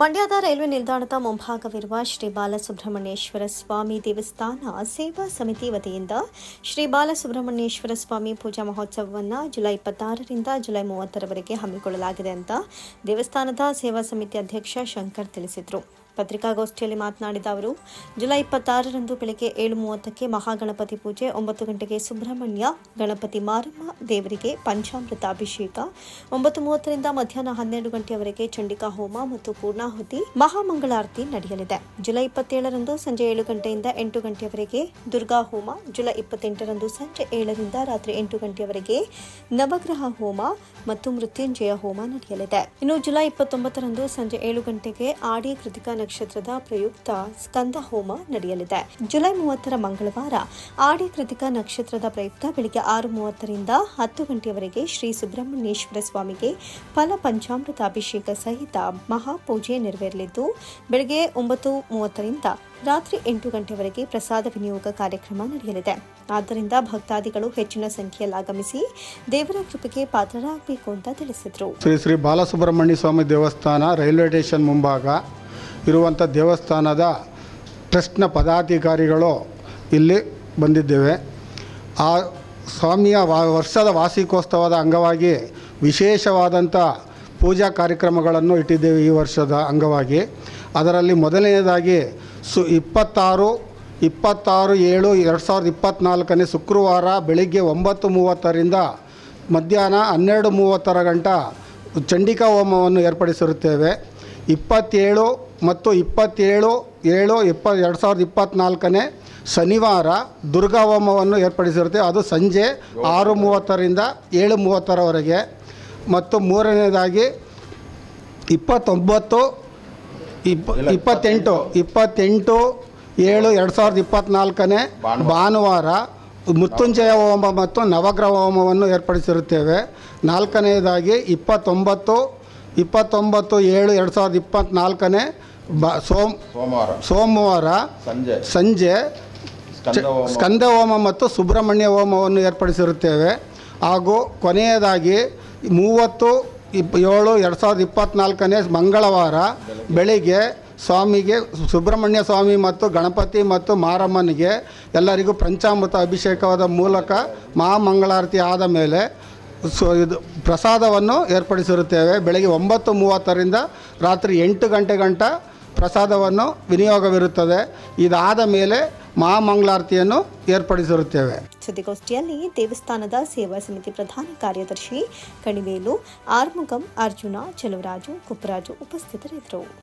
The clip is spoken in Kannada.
ಮಂಡ್ಯದ ರೈಲ್ವೆ ನಿಲ್ದಾಣದ ಮುಂಭಾಗವಿರುವ ಶ್ರೀ ಬಾಲಸುಬ್ರಹ್ಮಣ್ಯೇಶ್ವರ ಸ್ವಾಮಿ ದೇವಸ್ಥಾನ ಸೇವಾ ಸಮಿತಿ ವತಿಯಿಂದ ಶ್ರೀ ಬಾಲಸುಬ್ರಹ್ಮಣ್ಯೇಶ್ವರ ಸ್ವಾಮಿ ಪೂಜಾ ಮಹೋತ್ಸವವನ್ನು ಜುಲೈ ಇಪ್ಪತ್ತಾರರಿಂದ ಜುಲೈ ಮೂವತ್ತರವರೆಗೆ ಹಮ್ಮಿಕೊಳ್ಳಲಾಗಿದೆ ಅಂತ ದೇವಸ್ಥಾನದ ಸೇವಾ ಸಮಿತಿ ಅಧ್ಯಕ್ಷ ಶಂಕರ್ ತಿಳಿಸಿದರು. ಪತ್ರಿಕಾಗೋಷ್ಠಿಯಲ್ಲಿ ಮಾತನಾಡಿದ ಅವರು, ಜುಲೈ ಇಪ್ಪತ್ತಾರರಂದು ಬೆಳಗ್ಗೆ ಏಳು ಮೂವತ್ತಕ್ಕೆ ಮಹಾಗಣಪತಿ ಪೂಜೆ, ಒಂಬತ್ತು ಗಂಟೆಗೆ ಸುಬ್ರಹ್ಮಣ್ಯ, ಗಣಪತಿ ಮಾರಮ್ಮ ದೇವರಿಗೆ ಪಂಚಾಮೃತ ಅಭಿಷೇಕ ಒಂಬತ್ತು ಮೂವತ್ತರಿಂದ ಮಧ್ಯಾಹ್ನ ಹನ್ನೆರಡು ಗಂಟೆಯವರೆಗೆ ಚಂಡಿಕಾ ಹೋಮ ಮತ್ತು ಪೂರ್ಣಾಹುತಿ ಮಹಾಮಂಗಳಾರತಿ ನಡೆಯಲಿದೆ. ಜುಲೈ ಇಪ್ಪತ್ತೇಳರಂದು ಸಂಜೆ ಏಳು ಗಂಟೆಯಿಂದ ಎಂಟು ಗಂಟೆಯವರೆಗೆ ದುರ್ಗಾ ಹೋಮ, ಜುಲೈ ಇಪ್ಪತ್ತೆಂಟರಂದು ಸಂಜೆ ಏಳರಿಂದ ರಾತ್ರಿ ಎಂಟು ಗಂಟೆಯವರೆಗೆ ನವಗ್ರಹ ಹೋಮ ಮತ್ತು ಮೃತ್ಯುಂಜಯ ಹೋಮ ನಡೆಯಲಿದೆ. ಇನ್ನು ಜುಲೈ ಇಪ್ಪತ್ತೊಂಬತ್ತರಂದು ಸಂಜೆ ಏಳು ಗಂಟೆಗೆ ಆಡಿ ಕೃತಿಕಾ ನಕ್ಷತ್ರದ ಪ್ರಯುಕ್ತ ಸ್ಕಂದ ಹೋಮ ನಡೆಯಲಿದೆ. ಜುಲೈ ಮೂವತ್ತರ ಮಂಗಳವಾರ ಆಡಿ ಕೃತಿಕಾ ನಕ್ಷತ್ರದ ಪ್ರಯುಕ್ತ ಬೆಳಿಗ್ಗೆ ಆರು ಮೂವತ್ತರಿಂದ ಹತ್ತು ಗಂಟೆಯವರೆಗೆ ಶ್ರೀ ಸುಬ್ರಹ್ಮಣ್ಯೇಶ್ವರ ಸ್ವಾಮಿಗೆ ಫಲ ಪಂಚಾಮೃತ ಅಭಿಷೇಕ ಸಹಿತ ಮಹಾಪೂಜೆ ನೆರವೇರಲಿದ್ದು ಬೆಳಗ್ಗೆ ಒಂಬತ್ತು ಮೂವತ್ತರಿಂದ ರಾತ್ರಿ ಎಂಟು ಗಂಟೆವರೆಗೆ ಪ್ರಸಾದ ವಿನಿಯೋಗ ಕಾರ್ಯಕ್ರಮ ನಡೆಯಲಿದೆ. ಆದ್ದರಿಂದ ಭಕ್ತಾದಿಗಳು ಹೆಚ್ಚಿನ ಸಂಖ್ಯೆಯಲ್ಲಿ ಆಗಮಿಸಿ ದೇವರ ಕೃಪೆಗೆ ಪಾತ್ರರಾಗಬೇಕು ಅಂತ ತಿಳಿಸಿದರು. ಶ್ರೀ ಶ್ರೀ ಬಾಲಸುಬ್ರಹ್ಮಣ್ಯ ಸ್ವಾಮಿ ದೇವಸ್ಥಾನ ರೈಲ್ವೆ ಸ್ಟೇಷನ್ ಮುಂಭಾಗ ಇರುವಂಥ ದೇವಸ್ಥಾನದ ಟ್ರಸ್ಟ್ನ ಪದಾಧಿಕಾರಿಗಳು ಇಲ್ಲಿ ಬಂದಿದ್ದೇವೆ. ಆ ಸ್ವಾಮಿಯ ವರ್ಷದ ವಾರ್ಷಿಕೋತ್ಸವದ ಅಂಗವಾಗಿ ವಿಶೇಷವಾದಂಥ ಪೂಜಾ ಕಾರ್ಯಕ್ರಮಗಳನ್ನು ಇಟ್ಟಿದ್ದೇವೆ ಈ ವರ್ಷದ ಅಂಗವಾಗಿ. ಅದರಲ್ಲಿ ಮೊದಲನೆಯದಾಗಿ ಸು ಇಪ್ಪತ್ತಾರು ಇಪ್ಪತ್ತಾರು, ಏಳು, ಎರಡು ಸಾವಿರದ ಇಪ್ಪತ್ತ್ನಾಲ್ಕನೇ ಶುಕ್ರವಾರ ಬೆಳಿಗ್ಗೆ ಒಂಬತ್ತು ಮೂವತ್ತರಿಂದ ಮಧ್ಯಾಹ್ನ ಹನ್ನೆರಡು ಮೂವತ್ತರ ಗಂಟ ಚಂಡಿಕಾ ಹೋಮವನ್ನು ಏರ್ಪಡಿಸಿರುತ್ತೇವೆ. ಇಪ್ಪತ್ತೇಳು ಮತ್ತು ಇಪ್ಪತ್ತೇಳು, ಏಳು, ಇಪ್ಪ, ಎರಡು ಸಾವಿರದ ಇಪ್ಪತ್ತ್ನಾಲ್ಕನೇ ಶನಿವಾರ ದುರ್ಗಾ ಹೋಮವನ್ನು ಏರ್ಪಡಿಸಿರುತ್ತೆ. ಅದು ಸಂಜೆ ಆರು ಮೂವತ್ತರಿಂದ ಏಳು ಮೂವತ್ತರವರೆಗೆ. ಮತ್ತು ಮೂರನೇದಾಗಿ ಇಪ್ಪತ್ತೊಂಬತ್ತು ಇಪ್ಪ ಇಪ್ಪತ್ತೆಂಟು. ಇಪ್ಪತ್ತೆಂಟು ಏಳು ಎರಡು ಸಾವಿರದ ಇಪ್ಪತ್ತ್ನಾಲ್ಕನೇ ಭಾನುವಾರ. ಮೃತ್ಯುಂಜಯ ಹೋಮ ಮತ್ತು ನವಗ್ರಹ ಹೋಮವನ್ನು ಏರ್ಪಡಿಸಿರುತ್ತೇವೆ. ನಾಲ್ಕನೆಯದಾಗಿ ಇಪ್ಪತ್ತೊಂಬತ್ತು ಇಪ್ಪತ್ತೊಂಬತ್ತು ಏಳು ಎರಡು ಸಾವಿರದ ಇಪ್ಪತ್ತ್ನಾಲ್ಕನೇ ಬ ಸೋಮ್ ಸೋಮವಾರ. ಸೋಮವಾರ ಸಂಜೆ. ಸಂಜೆ ಸ್ಕಂದ ಹೋಮ. ಸ್ಕಂದ ಹೋಮ ಮತ್ತು ಸುಬ್ರಹ್ಮಣ್ಯ ಹೋಮವನ್ನು ಏರ್ಪಡಿಸಿರುತ್ತೇವೆ. ಹಾಗೂ ಕೊನೆಯದಾಗಿ ಮೂವತ್ತು ಇಪ್ ಏಳು ಎರಡು ಸಾವಿರದ ಇಪ್ಪತ್ತ್ನಾಲ್ಕನೇ ಮಂಗಳವಾರ ಬೆಳಿಗ್ಗೆ ಸ್ವಾಮಿಗೆ, ಸುಬ್ರಹ್ಮಣ್ಯ ಸ್ವಾಮಿ ಮತ್ತು ಗಣಪತಿ ಮತ್ತು ಮಾರಮ್ಮನಿಗೆ ಎಲ್ಲರಿಗೂ ಪಂಚಾಮೃತ ಅಭಿಷೇಕವಾದ ಮೂಲಕ ಮಹಾಮಂಗಳಾರತಿ ಆದ ಮೇಲೆ ಸೊ ಇದು ಪ್ರಸಾದವನ್ನು ಏರ್ಪಡಿಸಿರುತ್ತೇವೆ. ಬೆಳಗ್ಗೆ ಒಂಬತ್ತು ಮೂವತ್ತರಿಂದ ರಾತ್ರಿ ಎಂಟು ಗಂಟೆ ಗಂಟ ಪ್ರಸಾದವನ್ನು ವಿನಿಯೋಗವಿರುತ್ತದೆ. ಇದಾದ ಮೇಲೆ ಮಹಾಮಂಗಳಾರತಿಯನ್ನು ಏರ್ಪಡಿಸಿರುತ್ತೇವೆ. ಸುದ್ದಿಗೋಷ್ಠಿಯಲ್ಲಿ ದೇವಸ್ಥಾನದ ಸೇವಾ ಸಮಿತಿ ಪ್ರಧಾನ ಕಾರ್ಯದರ್ಶಿ ಕಣಿವೇಲು ಆರ್ಮುಗಂ ಅರ್ಜುನ ಚಲುವರಾಜು ಕುಪ್ಪರಾಜು ಉಪಸ್ಥಿತರಿದ್ದರು.